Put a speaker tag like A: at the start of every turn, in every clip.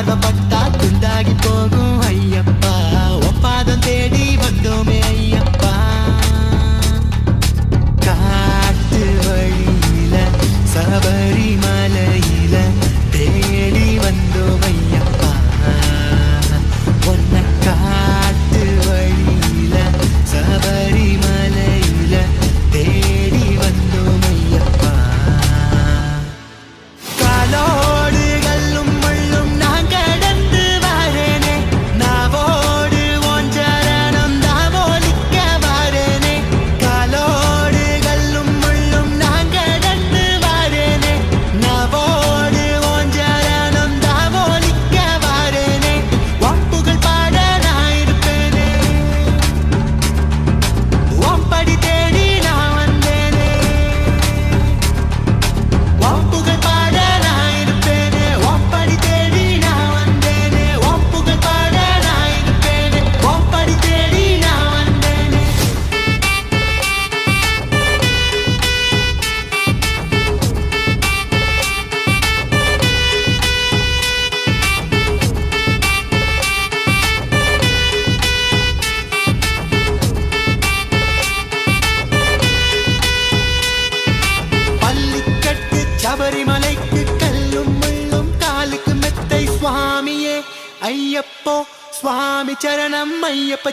A: inside my.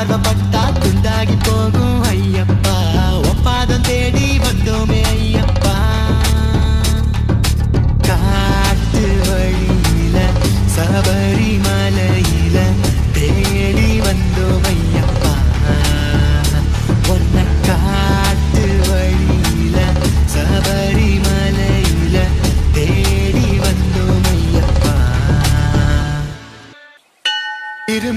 A: பாரபட்ட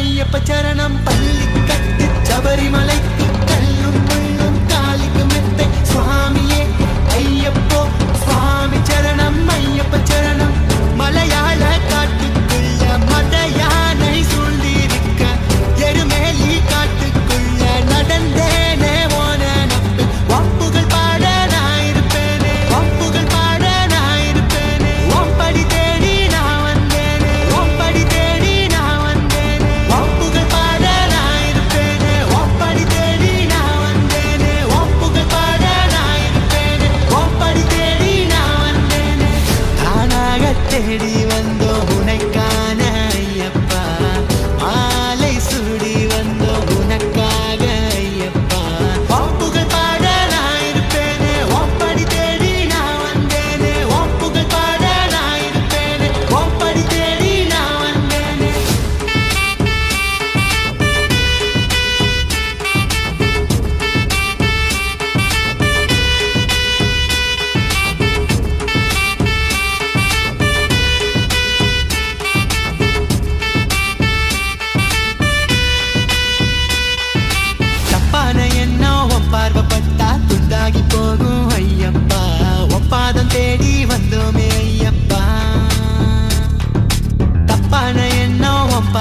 A: Ayyappa சரணம் பள்ளி